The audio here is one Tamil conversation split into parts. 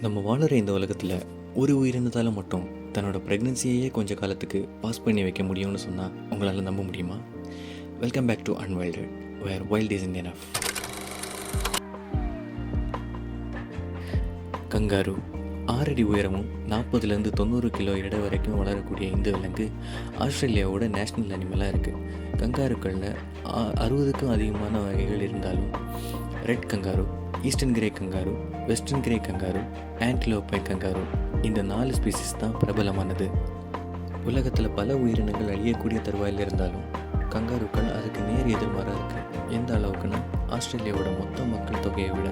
நம்ம வாழுற இந்த உலகத்தில் ஒரு உயிரினத்தால் மட்டும் தன்னோட ப்ரெக்னென்சியையே கொஞ்ச காலத்துக்கு பாஸ் பண்ணி வைக்க முடியும்னு சொன்னால் உங்களால் நம்ப முடியுமா? Welcome back to unwild where wild is enough kangaroo ஆறடி உயரமும் நாற்பதுலேருந்து தொண்ணூறு கிலோ இட வரைக்கும் வளரக்கூடிய இந்த விலங்கு ஆஸ்திரேலியாவோட நேஷ்னல் அனிமலாக இருக்குது கங்காருக்களில் அறுபதுக்கும் அதிகமான வகைகள் இருந்தாலும் red kangaroo eastern grey kangaroo western grey kangaroo ஆன்டிலோப்பை kangaroo இந்த நாலு ஸ்பீசிஸ் தான் பிரபலமானது. உலகத்தில் பல உயிரினங்கள் அழியக்கூடிய தருவாயில் இருந்தாலும் கங்காருக்கள் அதுக்கு நேர் எதிர்மாறாக இருக்கு. எந்த அளவுக்குன்னா ஆஸ்திரேலியாவோட மொத்த மக்கள் தொகையை விட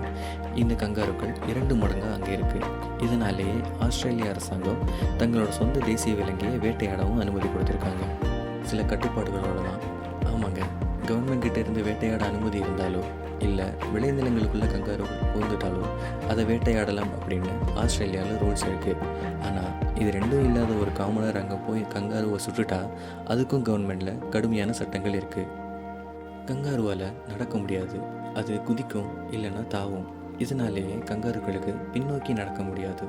இந்த கங்காருக்கள் இரண்டு மடங்காக அங்கே இருக்கு. இதனாலேயே ஆஸ்திரேலிய அரசாங்கம் தங்களோட சொந்த தேசிய விலங்கையை வேட்டையாடவும் அனுமதி கொடுத்துருக்காங்க. சில கட்டுப்பாடுகளோடு தான். ஆமாங்க. கவர்மெண்ட் கிட்ட இருந்து வேட்டையாட அனுமதி இருந்தாலோ இல்லை விளைநிலங்களுக்குள்ள கங்காருகள் பூந்துட்டாலோ அதை வேட்டையாடலாம் அப்படின்னு ஆஸ்திரேலியாவில் ரூல்ஸ் இருக்குது ஆனால் இது ரெண்டும் இல்லாத ஒரு காமனர் அங்கே போய் கங்காருவை சுட்டுட்டா அதுக்கும் கவர்மெண்டில் கடுமையான சட்டங்கள் இருக்குது கங்காருவால் நடக்க முடியாது. அது குதிக்கும் இல்லைன்னா தாவும். இதனாலேயே கங்காருக்களுக்கு பின்னோக்கி நடக்க முடியாது.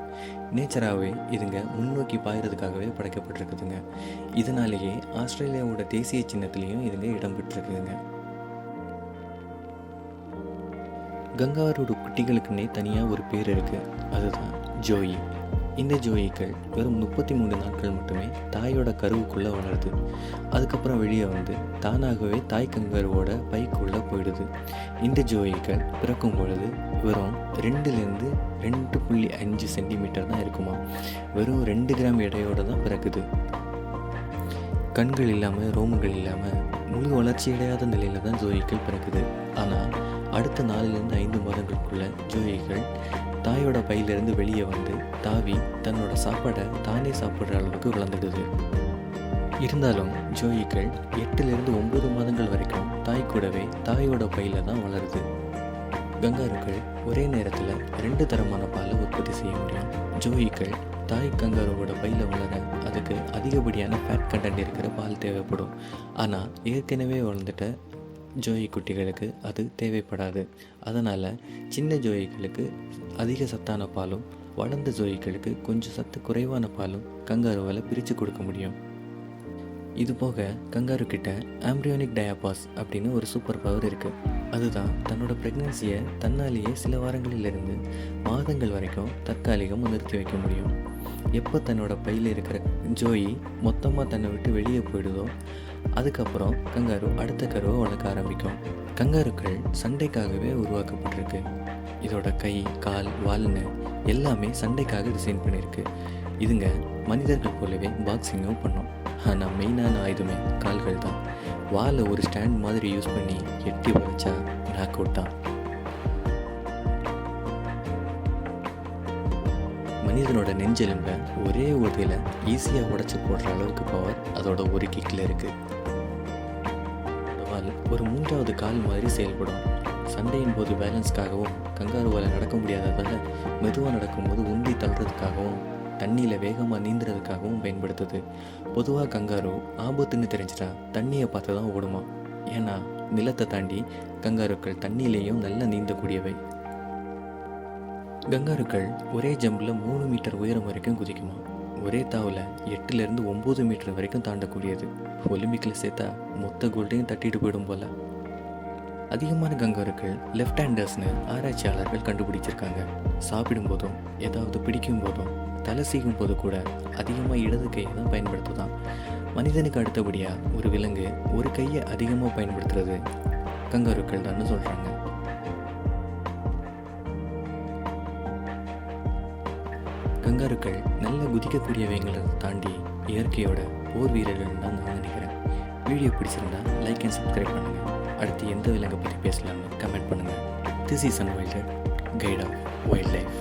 நேச்சராகவே இதுங்க முன்னோக்கி பாயறதுக்காகவே படைக்கப்பட்டிருக்குதுங்க. இதனாலேயே ஆஸ்திரேலியாவோட தேசிய சின்னத்துலேயும் இதுங்க இடம் பெற்றிருக்குதுங்க. கங்காரோட குட்டிகளுக்குன்னே தனியாக ஒரு பேர் இருக்குது அதுதான் ஜோயி. இந்த ஜோயிகள் வெறும் முப்பத்தி மூணு நாட்கள் மட்டுமே தாயோட கருவுக்குள்ளே வளருது. அதுக்கப்புறம் வெளியே வந்து தானாகவே தாய் கங்கருவோட பைக்குள்ளே போயிடுது. இந்த ஜோயிகள் பிறக்கும் பொழுது வெறும் ரெண்டுலேருந்து ரெண்டு புள்ளி அஞ்சு சென்டிமீட்டர் தான் இருக்குமா? வெறும் ரெண்டு கிராம் எடையோடு தான் பிறக்குது. கண்கள் இல்லாமல் ரோமங்கள் இல்லாமல் முழு வளர்ச்சி அடையாத நிலையில் தான் ஜோயிகள் பிறக்குது. ஆனால் அடுத்த நாலுலேருந்து ஐந்து மாதங்களுக்குள்ள ஜோயிகள் தாயோட பையிலிருந்து வெளியே வந்து தாவி தன்னோட சாப்பாடை தானே சாப்பிட்ற அளவுக்கு வளர்ந்துடுது. இருந்தாலும் ஜோயிகள் எட்டுலேருந்து ஒன்பது மாதங்கள் வரைக்கும் தாய் கூடவே தாயோட பையில தான் வளருது. கங்காருக்கள் ஒரே நேரத்தில் ரெண்டு தரமான பாலை உற்பத்தி செய்ய முடியும். ஜோயிக்கள் தாய் கங்காருவோட பையில் வளர அதுக்கு அதிகப்படியான ஃபேட் கண்டென்ட் இருக்கிற பால் தேவைப்படும். ஆனால் ஏற்கனவே வளர்ந்துட்ட ஜோயி குட்டிகளுக்கு அது தேவைப்படாது. அதனால் சின்ன ஜோயிகளுக்கு அதிக சத்தான பாலும் வளர்ந்த ஜோயிகளுக்கு கொஞ்சம் சத்து குறைவான பாலும் கங்காருவால் பிரித்து கொடுக்க முடியும். இது போக கங்காரு கிட்ட ஆம்ப்ரியோனிக் டயாபாஸ் அப்படின்னு ஒரு சூப்பர் பவர் இருக்குது அதுதான் தன்னோட ப்ரெக்னன்சியை தன்னாலேயே சில வாரங்களிலிருந்து மாதங்கள் வரைக்கும் தற்காலிகமாக நிறுத்தி வைக்க முடியும். எப்போ தன்னோட பையில் இருக்கிற ஜோயி மொத்தமாக தன்னை விட்டு வெளியே போயிடுதோ அதுக்கப்புறம் கங்காரு அடுத்த கருவை வளர்க்க ஆரம்பிக்கும். கங்காருக்கள் சண்டைக்காகவே உருவாக்கப்பட்டிருக்கு. இதோட கை கால் வால்னு எல்லாமே சண்டைக்காக டிசைன் பண்ணியிருக்கு இதுங்க மனிதர்கள் போலவே பாக்ஸிங்கும் பண்ணும். ஆனால் மெயினான ஆயுதமே கால்கள் தான். வாலை ஒரு ஸ்டாண்ட் மாதிரி யூஸ் பண்ணி எட்டி உரைச்சா நாக் அவுட் தான். மனிதனோட நெஞ்செலும்பை ஒரே உதவியில் ஈஸியாக உடச்சி போடுற அளவுக்கு பவர் அதோட ஒரு கிக்கில் இருக்குது கால் ஒரு மூன்றாவது கால் மாதிரி செயல்படும். சண்டையின் போது பேலன்ஸ்க்காகவும் கங்காருவால் நடக்க முடியாததால் மெதுவாக நடக்கும்போது உந்தி தள்ளுறதுக்காகவும் தண்ணியில் வேகமாக நீந்துறதுக்காகவும் பயன்படுத்துது. பொதுவாக கங்காரு ஆபத்துன்னு தெரிஞ்சிட்டா தண்ணியை பார்த்து தான் ஓடுமா? ஏன்னா நிலத்தை தாண்டி கங்காருக்கள் தண்ணியிலேயும் நல்லா நீந்தக்கூடியவை. கங்காருக்கள் ஒரே ஜம்பில் மூணு மீட்டர் உயரம் வரைக்கும் குதிக்குமா? ஒரே தாவில் எட்டுலேருந்து ஒம்பது மீட்டர் வரைக்கும் தாண்டக்கூடியது. ஒலிம்பிக்கில் சேர்த்தா மொத்த கோல்டையும் தட்டிட்டு போயிடும் போல. அதிகமான கங்காருக்கள் லெஃப்ட் ஹேண்டர்ஸ்னு ஆராய்ச்சியாளர்கள் கண்டுபிடிச்சிருக்காங்க. சாப்பிடும் போதும் ஏதாவது பிடிக்கும் போதும் தலை சீகும் போது கூட அதிகமாக இடது கையை தான் பயன்படுத்துதான். மனிதனுக்கு அடுத்தபடியாக ஒரு விலங்கு ஒரு கையை அதிகமாக பயன்படுத்துறது கங்காருக்கள் தான் சொல்கிறாங்க கங்காருக்கள் நல்ல குதிக்கக்கூடியவைங்களை தாண்டி இயற்கையோட போர் வீரர்கள் தான் நான் நினைக்கிறேன். வீடியோ பிடிச்சிருந்தா லைக் அண்ட் சப்ஸ்கிரைப் பண்ணுங்கள் அடுத்து எந்த விலங்கை பற்றி பேசலாம்னு கமெண்ட் பண்ணுங்கள் this is an wilder guide of wildlife